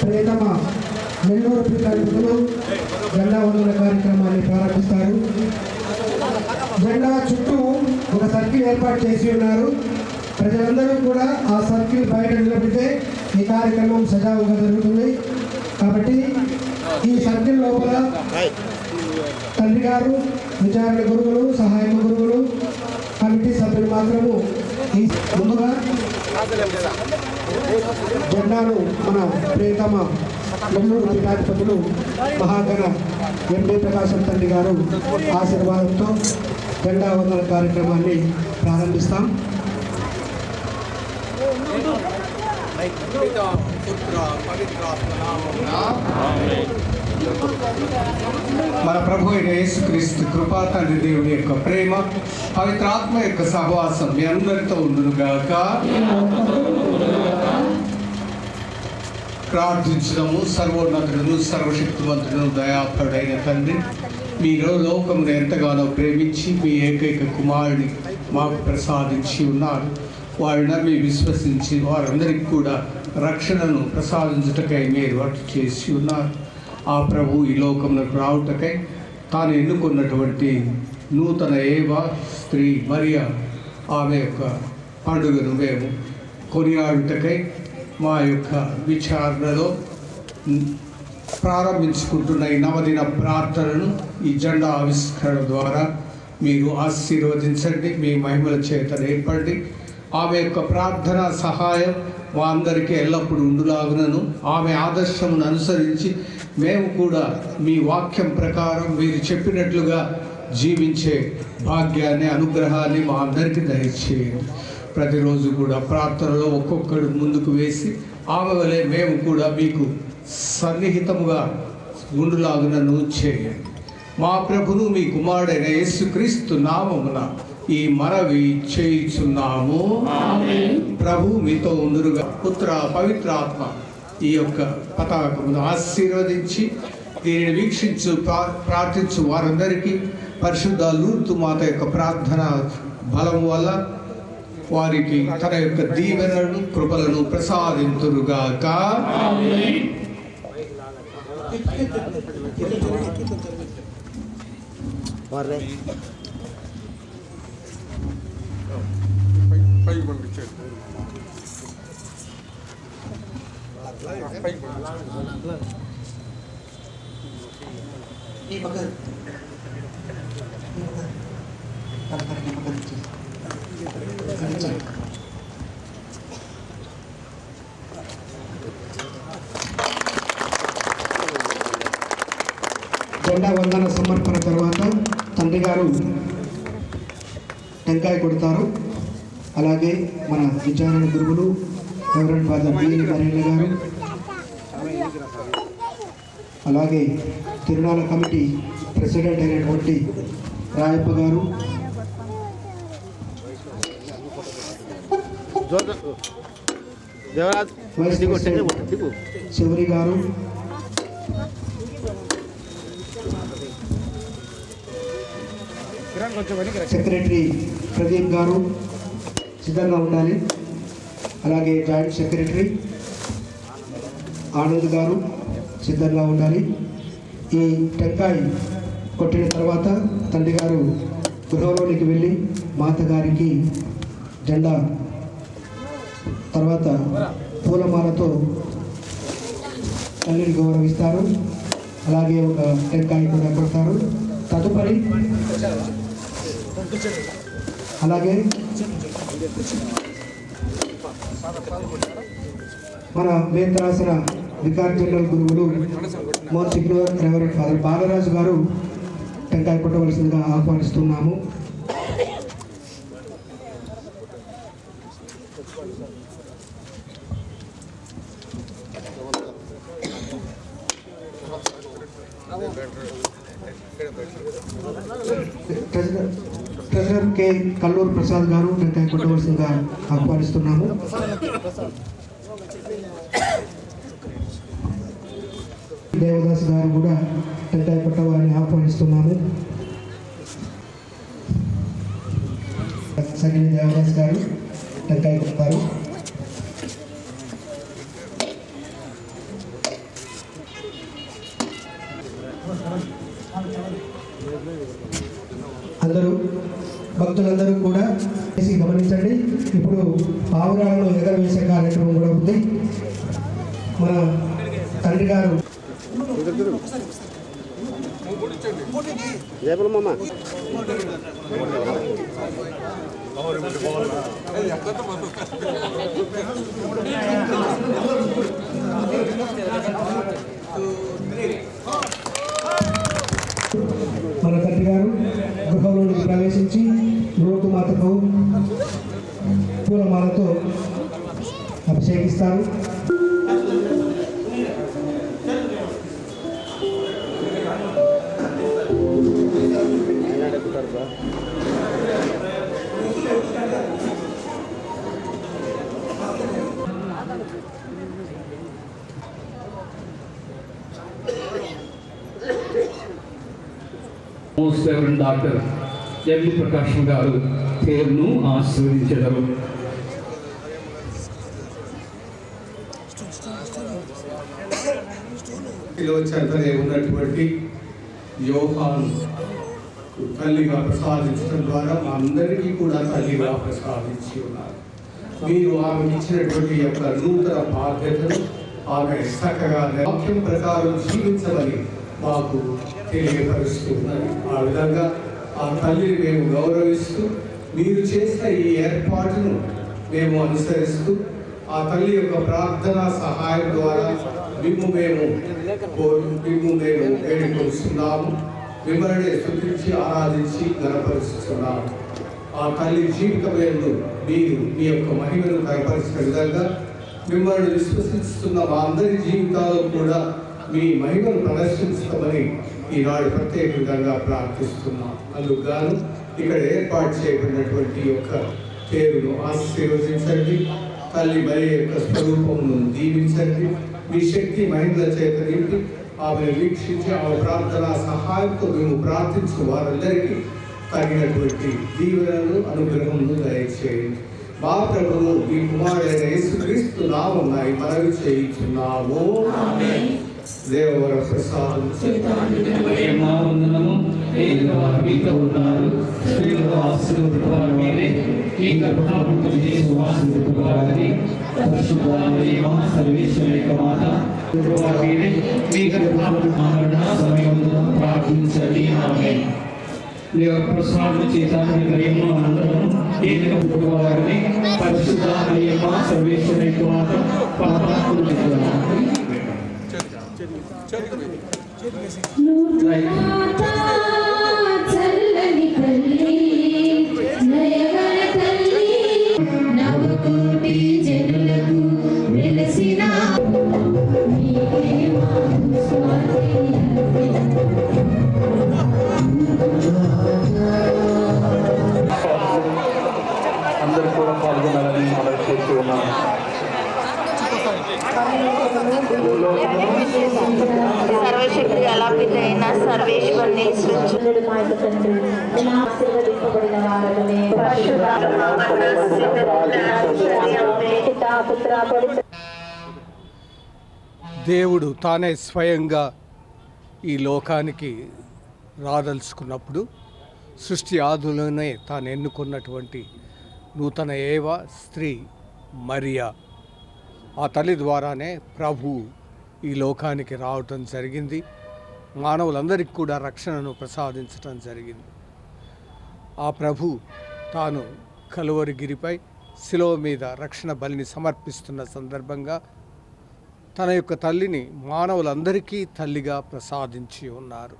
ప్రేతమ నెల్లూరు పిల్లలు జెండా వందల కార్యక్రమాన్ని ప్రారంభిస్తారు. జెండా చుట్టూ ఒక సర్కిల్ ఏర్పాటు చేసి ఉన్నారు. ప్రజలందరూ కూడా ఆ సర్కిల్ బయట నిలబడితే ఈ కార్యక్రమం సజావుగా జరుగుతుంది. కాబట్టి ఈ సర్కిల్ లోపల తండ్రి గారు విచారణ గురువులు సహాయక గురువులు కమిటీ సభ్యులు మాత్రము ఈ ముందుగా జెండాను మన ప్రియతమ నెల్లూరు పీఠాధిపతులు మహాగణ ఎండి ప్రకాశం తండ్రి గారు ఆశీర్వాదంతో జెండా వందన కార్యక్రమాన్ని ప్రారంభిస్తాం. మన ప్రభు అయిన యేసుక్రీస్తు కృపా తండ్రి దేవుని యొక్క ప్రేమ పవిత్రాత్మ యొక్క సహవాసం మీ అందరితో ఉండునుగాక. ప్రార్థించడము సర్వోన్నతుడు సర్వశక్తివంతుడు దయాపరుడైన తండ్రి. మీరు లోకమును ఎంతగానో ప్రేమించి మీ ఏకైక కుమారుని మాకు ప్రసాదించి ఉన్నారు. వారిని మీ విశ్వసించి వారందరికీ కూడా రక్షణను ప్రసాదించుటకై మీరు అటు చేసి ఉన్నారు. ఆ ప్రభు ఈ లోకంలోకి రావుటకై తాను ఎన్నుకున్నటువంటి నూతన ఏవ స్త్రీ మరియ ఆమె యొక్క పండుగను మేము కొనియాడుటకై మా యొక్క విచారణలో ప్రారంభించుకుంటున్న ఈ నవదిన ప్రార్థనను ఈ జెండా ఆవిష్కరణ ద్వారా మీరు ఆశీర్వదించండి మీ మహిమల చేత నేర్పండి. ఆమె యొక్క ప్రార్థన సహాయం మా అందరికీ ఎల్లప్పుడూ ఉండులాగునను. ఆమె ఆదర్శమును అనుసరించి మేము కూడా మీ వాక్యం ప్రకారం మీరు చెప్పినట్లుగా జీవించే భాగ్యాన్ని అనుగ్రహాన్ని మా అందరికీ దయచేయండి. ప్రతిరోజు కూడా ప్రార్థనలో ఒక్కొక్కడు ముందుకు వేసి ఆమె వలె మేము కూడా మీకు సన్నిహితముగా గుండులాగునను చేయండి. మా ప్రభును మీ కుమారుడైన యేసుక్రీస్తు నామమున ఈ మనవి చేయుచున్నాము. ప్రభు మీతో ఉండురుగా పుత్ర పవిత్రాత్మ ఈ యొక్క పతాకమును ఆశీర్వదించి దీనిని వీక్షించు ప్రా- ప్రార్థించు వారందరికీ పరిశుద్ధ లూర్తు మాత యొక్క ప్రార్థన బలము వల్ల వారికి తన యొక్క దీవెనలను కృపలను ప్రసాదింతురుగాక పైకి పంపించాడు పైకి ఈ పక్క ఈ పక్క జెండా వందన సమర్పణ తర్వాత తండ్రి గారు టెంకాయ కొడతారు. అలాగే మన విచారణ గురువులు రెవరెండ్ ఫాదర్ బిఎన్ నరేంద్ర గారు అలాగే తిరునాల కమిటీ ప్రెసిడెంట్ అయినటువంటి రాయప్ప గారు దేవరాజ్ వైస్ దిగు ప్రెసిడెంట్ దిగు శివరి గారు. సెక్రటరీ ప్రదీప్ గారు సిద్ధంగా ఉండాలి. అలాగే జాయింట్ సెక్రటరీ ఆనంద్ గారు సిద్ధంగా ఉండాలి. ఈ టెంకాయ కొట్టిన తర్వాత తండ్రి గారు గృహంలోనికి వెళ్ళి మాత గారికి జెండా తర్వాత పూలమాలతో తల్లిని గౌరవిస్తారు. అలాగే ఒక టెంకాయ కూడా కొడతారు. తదుపరి అలాగే మన వేతరాసిన వికార్ జనరల్ గురువులు more Signora reverend father Balaraju గారు టెంకాయ కొట్టవలసిందిగా ఆహ్వానిస్తున్నాము. అలాగే కల్లూరు ప్రసాద్ గారు టెంకాయ కొట్టవలసిందిగా ఆహ్వానిస్తున్నాము. దేవదాస్ గారు కూడా టెంకాయ కొట్టవారిని ఆహ్వానిస్తున్నాము. సగిలి దేవదాస్ గారు టెంకాయ కొట్టారు అందరూ భక్తులందరూ కూడా చేసి గమనించండి ఇప్పుడు పావురాలను ఎగరవేసే కార్యక్రమం కూడా ఉంది మన తండ్రి గారు మన తండ్రి గారు గృహంలోనికి ప్రవేశించి లోతు మాతకు పూలమాలతో అభిషేకిస్తారు. Most reverend doctor Elli Prakasam గారు పేరును ఆశీర్వదించగలరు లో చెంతనే ఉన్నటువంటి యోహాను తల్లిగా ప్రసాదించడం ద్వారా మా అందరికీ కూడా తల్లిగా ప్రసాదించి ఉన్నారు. మీరు ఆమె ఇచ్చినటువంటి ఈ యొక్క నూతన బాధ్యతను ఆమె చక్కగా వాక్యం ప్రకారం జీవించమని మాకు తెలియపరుస్తున్నాను ఆ విధంగా ఆ తల్లిని మేము గౌరవిస్తూ మీరు చేసిన ఈ ఏర్పాటును మేము అనుసరిస్తూ ఆ తల్లి యొక్క ప్రార్థన సహాయం ద్వారా మేము మేము కోరు మేము మేము వేడుకొస్తున్నాము మిమ్మల్ని స్థుతించి ఆరాధించి గణపరుస్తున్నాము. ఆ తల్లి జీవితమేందు మీరు మీ యొక్క మహిమను కనపరిచిన విధంగా మిమ్మల్ని విశ్వసిస్తున్న మా అందరి జీవితాల్లో కూడా మీ మహిమను ప్రదర్శించమని ఈనాడు ప్రత్యేక విధంగా ప్రార్థిస్తున్నాం. అందుకు ఇక్కడ ఏర్పాటు చేయబడినటువంటి యొక్క పేరును ఆశీర్వదించండి. తల్లి మరి యొక్క స్వరూపమును దీవించండి. మీ శక్తి మహిళల చేత నింపి ఆమెను వీక్షించి ఆమె ప్రార్థన సహాయంతో మేము ప్రార్థించిన వారందరికీ తగినటువంటి దీవెనలు అనుగ్రహములు దయచేయండి. మా ప్రభువు మీ కుమారుడైన యేసుక్రీస్తు నామన్నాయి మనవి చేయించున్నాము. దేవవర ప్రసాదం వందనము మీతో ఉన్నారు. స్త్రీలలో ఆశీర్వదింపవారు మీరే. ఈ గర్భఫలముతో చేసి ఆశీర్వదింపవారని పరిశుద్ధ మరియమ్మ సర్వేశ్వర యొక్క మాత మీరే. మీ గర్భఫలము మరణ సమయంలో ప్రార్థించండి. ఆమె దేవ ప్రసాదం చేత మరియమ్మ అందరము ఏలిన పుట్టువారిని పరిశుద్ధ మరియమ్మ సర్వేశ్వర యొక్క మాత Çelik Bey. Çelik Bey. తండ్రి ఆశీర్వదింపబడిన వారమే దేవుడు తానే స్వయంగా ఈ లోకానికి రాదలుచుకున్నప్పుడు సృష్టి ఆదులోనే తాను ఎన్నుకున్నటువంటి నూతన ఏవ స్త్రీ మరియా. ఆ తల్లి ద్వారానే ప్రభు ఈ లోకానికి రావటం జరిగింది. మానవులందరికీ కూడా రక్షణను ప్రసాదించటం జరిగింది. ఆ ప్రభు తాను కలువరిగిరిపై శిలువ మీద రక్షణ బలిని సమర్పిస్తున్న సందర్భంగా తన యొక్క తల్లిని మానవులందరికీ తల్లిగా ప్రసాదించి ఉన్నారు.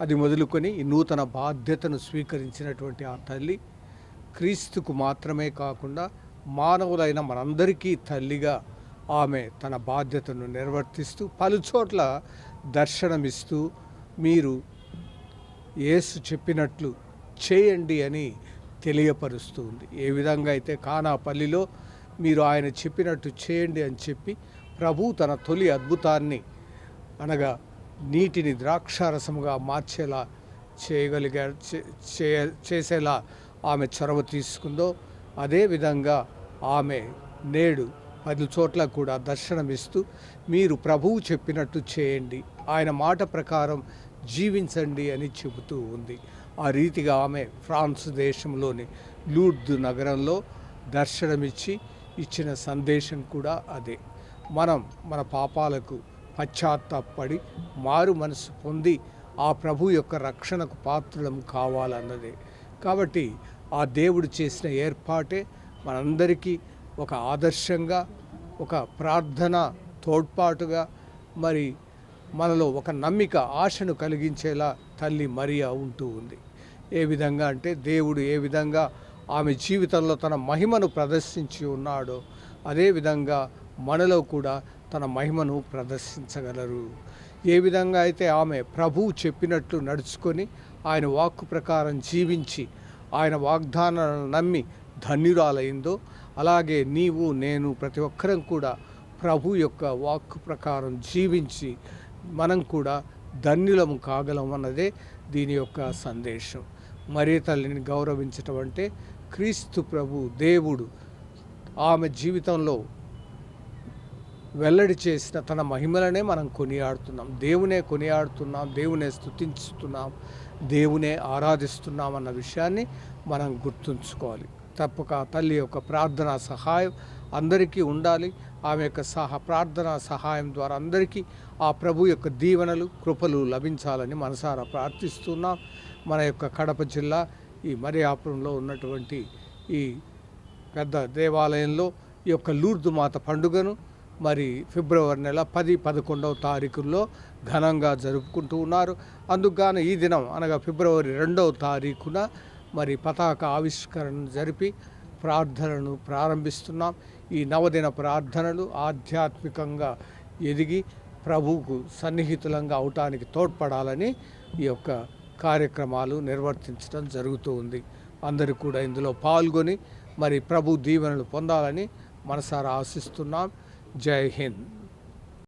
అది మొదలుకొని ఈ నూతన బాధ్యతను స్వీకరించినటువంటి ఆ తల్లి క్రీస్తుకు మాత్రమే కాకుండా మానవులైన మనందరికీ తల్లిగా ఆమె తన బాధ్యతను నిర్వర్తిస్తూ పలుచోట్ల దర్శనమిస్తూ మీరు యేసు చెప్పినట్లు చేయండి అని తెలియపరుస్తుంది. ఏ విధంగా అయితే కానాపల్లిలో మీరు ఆయన చెప్పినట్టు చేయండి అని చెప్పి ప్రభు తన తొలి అద్భుతాన్ని అనగా నీటిని ద్రాక్షారసముగా మార్చేలా చేయగలిగా చే- చేసేలా ఆమె చొరవ తీసుకుందో అదేవిధంగా ఆమె నేడు పది చోట్ల కూడా దర్శనమిస్తూ మీరు ప్రభువు చెప్పినట్టు చేయండి. ఆయన మాట ప్రకారం జీవించండి అని చెబుతూ ఉంది. ఆ రీతిగా ఆమె ఫ్రాన్స్ దేశంలోని లూర్ద్ నగరంలో దర్శనమిచ్చి ఇచ్చిన సందేశం కూడా అదే. మనం మన పాపాలకు పశ్చాత్తాపడి మారు మనసు పొంది ఆ ప్రభు యొక్క రక్షణకు పాత్రలం కావాలన్నదే. కాబట్టి ఆ దేవుడు చేసిన ఏర్పాటే మనందరికీ ఒక ఆదర్శంగా ఒక ప్రార్థన తోడ్పాటుగా మరి మనలో ఒక నమ్మిక ఆశను కలిగించేలా తల్లి మరియా ఉంటూ ఉంది. ఏ విధంగా అంటే దేవుడు ఏ విధంగా ఆమె జీవితంలో తన మహిమను ప్రదర్శించి ఉన్నాడో అదేవిధంగా మనలో కూడా తన మహిమను ప్రదర్శించగలరు. ఏ విధంగా అయితే ఆమె ప్రభువు చెప్పినట్లు నడుచుకొని ఆయన వాక్కు ప్రకారం జీవించి ఆయన వాగ్దానాలను నమ్మి ధన్యురాలైందో అలాగే నీవు నేను ప్రతి ఒక్కరం కూడా ప్రభు యొక్క వాక్ ప్రకారం జీవించి మనం కూడా ధన్యులము కాగలం అన్నదే దీని యొక్క సందేశం. మరీ తల్లిని గౌరవించటం అంటే క్రీస్తు ప్రభు దేవుడు ఆమె జీవితంలో వెల్లడి చేసిన తన మహిమలనే మనం కొనియాడుతున్నాం. దేవునే కొనియాడుతున్నాం దేవునే స్తుతించుతున్నాం దేవునే ఆరాధిస్తున్నాం అన్న విషయాన్ని మనం గుర్తుంచుకోవాలి. తప్పక తల్లి యొక్క ప్రార్థనా సహాయం అందరికీ ఉండాలి. ఆమె యొక్క సహ ప్రార్థనా సహాయం ద్వారా అందరికీ ఆ ప్రభు యొక్క దీవెనలు కృపలు లభించాలని మనసారా ప్రార్థిస్తున్నాం. మన యొక్క కడప జిల్లా ఈ మరియాపురంలో ఉన్నటువంటి ఈ పెద్ద దేవాలయంలో ఈ యొక్క లూర్దు మాత పండుగను మరి ఫిబ్రవరి నెల పది పదకొండవ తారీఖుల్లో ఘనంగా జరుపుకుంటూ ఉన్నారు. అందుకుగాను ఈ దినం అనగా ఫిబ్రవరి రెండవ తారీఖున మరి పతాక ఆవిష్కరణ జరిపి ప్రార్థనను ప్రారంభిస్తున్నాం. ఈ నవదిన ప్రార్థనలు ఆధ్యాత్మికంగా ఎదిగి ప్రభువుకు సన్నిహితులంగా అవటానికి తోడ్పడాలని ఈ యొక్క కార్యక్రమాలు నిర్వర్తించడం జరుగుతూ ఉంది. అందరూ కూడా ఇందులో పాల్గొని మరి ప్రభు దీవెనలు పొందాలని మనసారా ఆశిస్తున్నాం. జై హింద్.